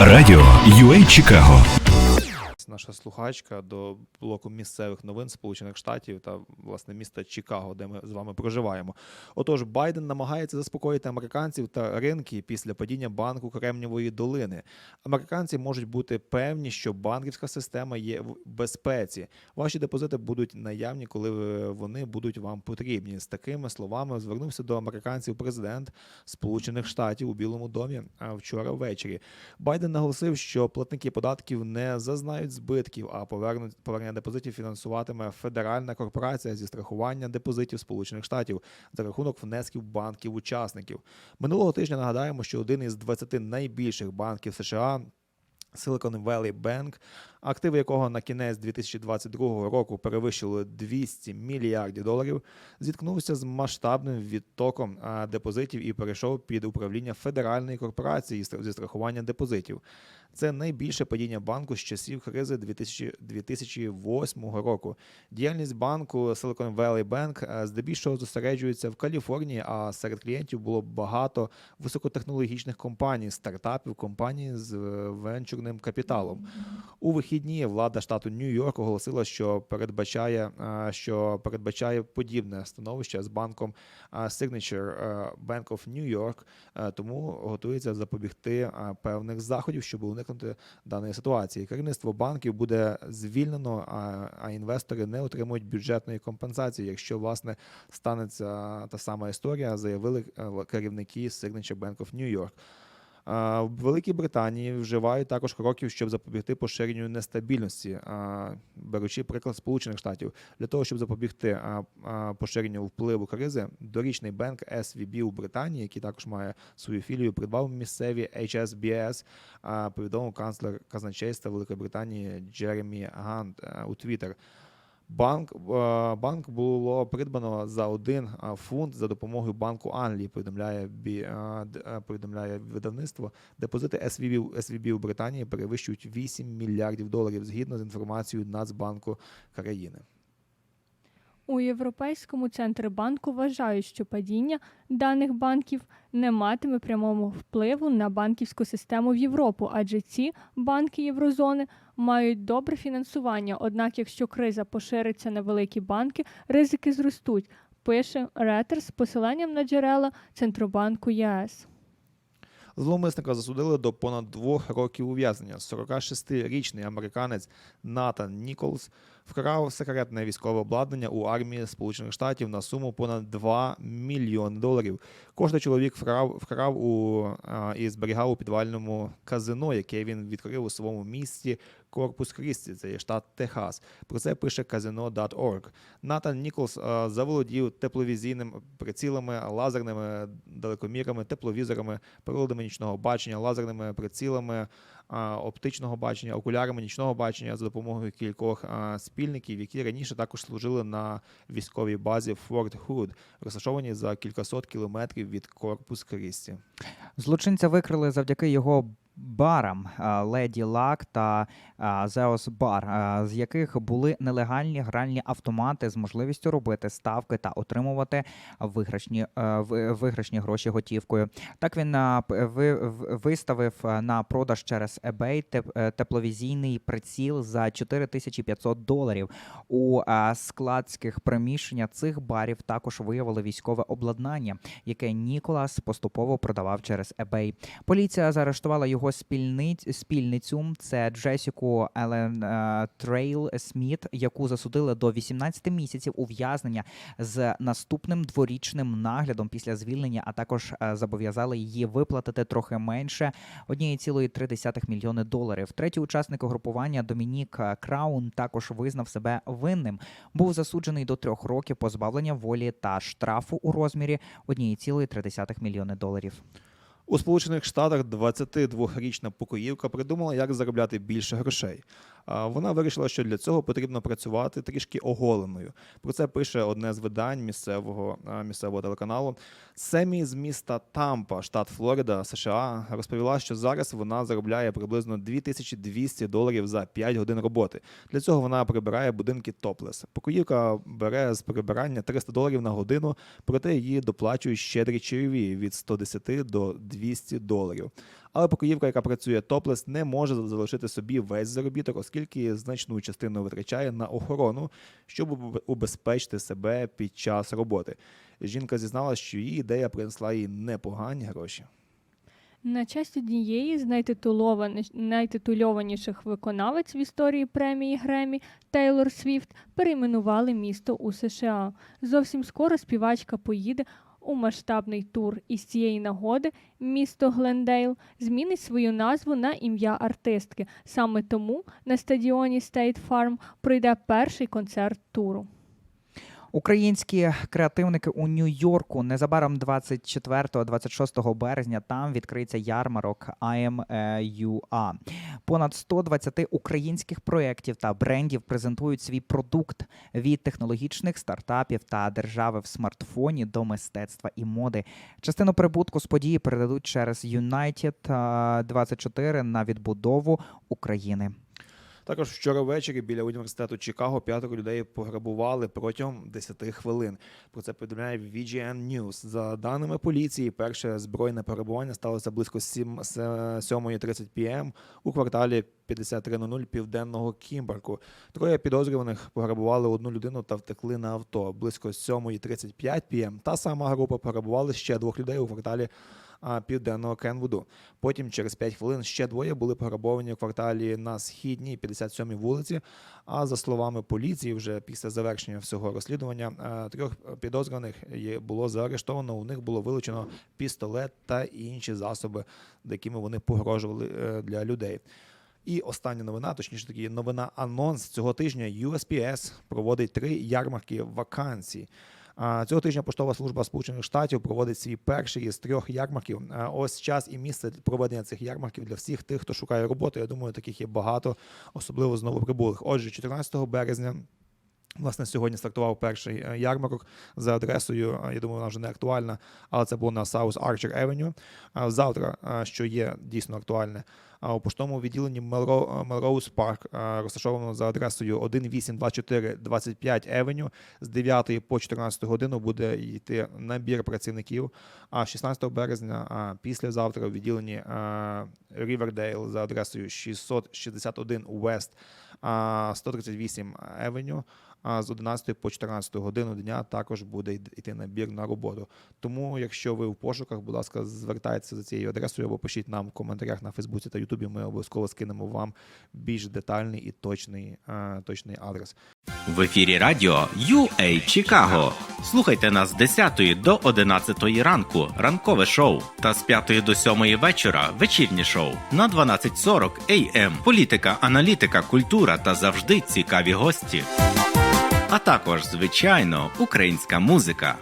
Радіо UA Чикаго. Наша слухачка до блоку місцевих новин Сполучених Штатів та власне міста Чикаго, де ми з вами проживаємо. Отож, Байден намагається заспокоїти американців та ринки після падіння банку Кремнівої долини. Американці можуть бути певні, що банківська система є в безпеці. Ваші депозити будуть наявні, коли вони будуть вам потрібні. З такими словами звернувся до американців президент Сполучених Штатів у Білому домі вчора ввечері. Байден наголосив, що платники податків не зазнають збитків, а повернення депозитів фінансуватиме федеральна корпорація зі страхування депозитів Сполучених Штатів за рахунок внесків банків-учасників. Минулого тижня нагадаємо, що один із 20 найбільших банків США. Silicon Valley Bank, активи якого на кінець 2022 року перевищили 200 мільярдів доларів, зіткнувся з масштабним відтоком депозитів і перейшов під управління федеральної корпорації зі страхування депозитів. Це найбільше падіння банку з часів кризи 2000 2008 року. Діяльність банку Silicon Valley Bank здебільшого зосереджується в Каліфорнії, а серед клієнтів було багато високотехнологічних компаній, стартапів, компаній з е, венчурним капіталом. У вихідні влада штату Нью-Йорк оголосила, що передбачає, е, що передбачає подібне становище з банком е, Signature е, Bank of New York, тому готується запобігти певних заходів, щоб уникнути даної ситуації. Керівництво банків буде звільнено, а, інвестори не отримують бюджетної компенсації, якщо власне станеться та сама історія, заявили керівники Signature Bank of New York. В Великій Британії вживають також кроків, щоб запобігти поширенню нестабільності, беручи приклад Сполучених Штатів для того, щоб запобігти поширенню впливу кризи. Дорічний банк SVB у Британії, який також має свою філію, придбав місцеві HSBS, повідомив канцлер казначейства Великої Британії Джеремі Гант е, у Твіттер. Банк, е, банк було придбано за один фунт за допомогою Банку Англії, повідомляє, а, повідомляє видавництво. Депозити SVB, SVB у Британії перевищують 8 мільярдів доларів згідно з інформацією Нацбанку країни. У Європейському центробанку вважають, що падіння даних банків не матиме прямого впливу на банківську систему в Європу, адже ці банки Єврозони мають добре фінансування. Однак, якщо криза пошириться на великі банки, ризики зростуть. Пише Ретер з посиланням на джерела Центробанку ЄС. Зловмисника засудили до понад двох років ув'язнення. 46-річний американець Натан Ніколс вкрав секретне військове обладнання у армії Сполучених Штатів на суму понад 2 мільйони доларів. Кожний чоловік вкрав, вкрав у а, і зберігав у підвальному казино, яке він відкрив у своєму місті Корпус Крісті, це є штат Техас. Про це пише казино.org. Натан Ніколс а, заволодів тепловізійним прицілами, лазерними далекомірами, тепловізорами, приладами нічного бачення, лазерними прицілами, а, оптичного бачення, окулярами нічного бачення за допомогою кількох а, спільників, які раніше також служили на військовій базі Форт Худ, розташованій за кількасот кілометрів від Корпус Крісті. Злочинця викрили завдяки його барам Леді Лак та Зеос Бар, з яких були нелегальні гральні автомати з можливістю робити ставки та отримувати виграшні, е, виграшні гроші готівкою. Так він виставив на продаж через eBay теп- е, тепловізійний приціл за 4500 доларів. У складських приміщеннях цих барів також виявили військове обладнання, яке Ніколас поступово продавав через eBay. Поліція заарештувала його спільниць, спільницю. Це Джесіку Елен е, Трейл Сміт, яку засудили до 18 місяців ув'язнення з наступним дворічним наглядом після звільнення, а також е, зобов'язали її виплатити трохи менше 1,3 мільйони доларів. Третій учасник угрупування Домінік Краун також визнав себе винним. Був засуджений до трьох років позбавлення волі та штрафу у розмірі 1,3 мільйони доларів. У Сполучених Штатах 22-річна покоївка придумала, як заробляти більше грошей. Вона вирішила, що для цього потрібно працювати трішки оголеною. Про це пише одне з видань місцевого, місцевого телеканалу. Семі з міста Тампа, штат Флорида, США, розповіла, що зараз вона заробляє приблизно 2200 доларів за 5 годин роботи. Для цього вона прибирає будинки топлес. Покоївка бере з прибирання 300 доларів на годину, проте її доплачують щедрі чайові від 110 до 200 доларів. Але покоївка, яка працює топлес, не може залишити собі весь заробіток, оскільки значну частину витрачає на охорону, щоб убезпечити себе під час роботи. Жінка зізналась, що її ідея принесла їй непогані гроші. На честь однієї з найтитульованіших виконавець в історії премії Гремі Тейлор Свіфт перейменували місто у США. Зовсім скоро співачка поїде у масштабний тур. І з цієї нагоди місто Глендейл змінить свою назву на ім'я артистки. Саме тому на стадіоні State Farm пройде перший концерт туру. Українські креативники у Нью-Йорку незабаром 24-26 березня там відкриється ярмарок IMUA. Понад 120 українських проєктів та брендів презентують свій продукт від технологічних стартапів та держави в смартфоні до мистецтва і моди. Частину прибутку з події передадуть через United а, 24 на відбудову України. Також вчора ввечері біля університету Чикаго п'ятеро людей пограбували протягом 10 хвилин. Про це повідомляє VGN News. За даними поліції, перше збройне пограбування сталося близько 7 с- 7.30 пм у кварталі 5300 південного Кімберку. Троє підозрюваних пограбували одну людину та втекли на авто. Близько 7.35 пм та сама група пограбували ще двох людей у кварталі південного Кенвуду. Потім через 5 хвилин ще двоє були пограбовані в кварталі на східній 57-й вулиці. А за словами поліції, вже після завершення всього розслідування трьох підозрюваних було заарештовано. У них було вилучено пістолет та інші засоби, якими вони погрожували е, для людей. І остання новина, точніше таки, новина анонс цього тижня. USPS проводить три ярмарки вакансій. Цього тижня поштова служба Сполучених Штатів проводить свій перший із трьох ярмарків. Ось час і місце проведення цих ярмарків для всіх тих, хто шукає роботу. Я думаю, таких є багато, особливо з новоприбулих. Отже, 14 березня. Власне, сьогодні стартував перший е, ярмарок за адресою. е, Я думаю, вона вже не актуальна, але це було на South Archer Avenue. Завтра, е, що є дійсно актуальне, у поштовому відділенні Melro- Melrose Park, е, розташовано за адресою 1824 25 Avenue. З 9 по 14 годину буде йти набір працівників. А 16 березня, післязавтра, у відділенні Riverdale за адресою 661 West а, 138 Avenue, а з 11 по 14 годину дня також буде йти набір на роботу. Тому, якщо ви в пошуках, будь ласка, звертайтеся за цією адресою або пишіть нам в коментарях на Фейсбуці та Ютубі. Ми обов'язково скинемо вам більш детальний і точний, е, точний адрес. В ефірі радіо UA Чикаго. Слухайте нас з 10 до 11 ранку. Ранкове шоу. Та з 5 до 7 вечора вечірнє шоу. На 12.40 AM. Політика, аналітика, культура та завжди цікаві гості. А також, звичайно, українська музика.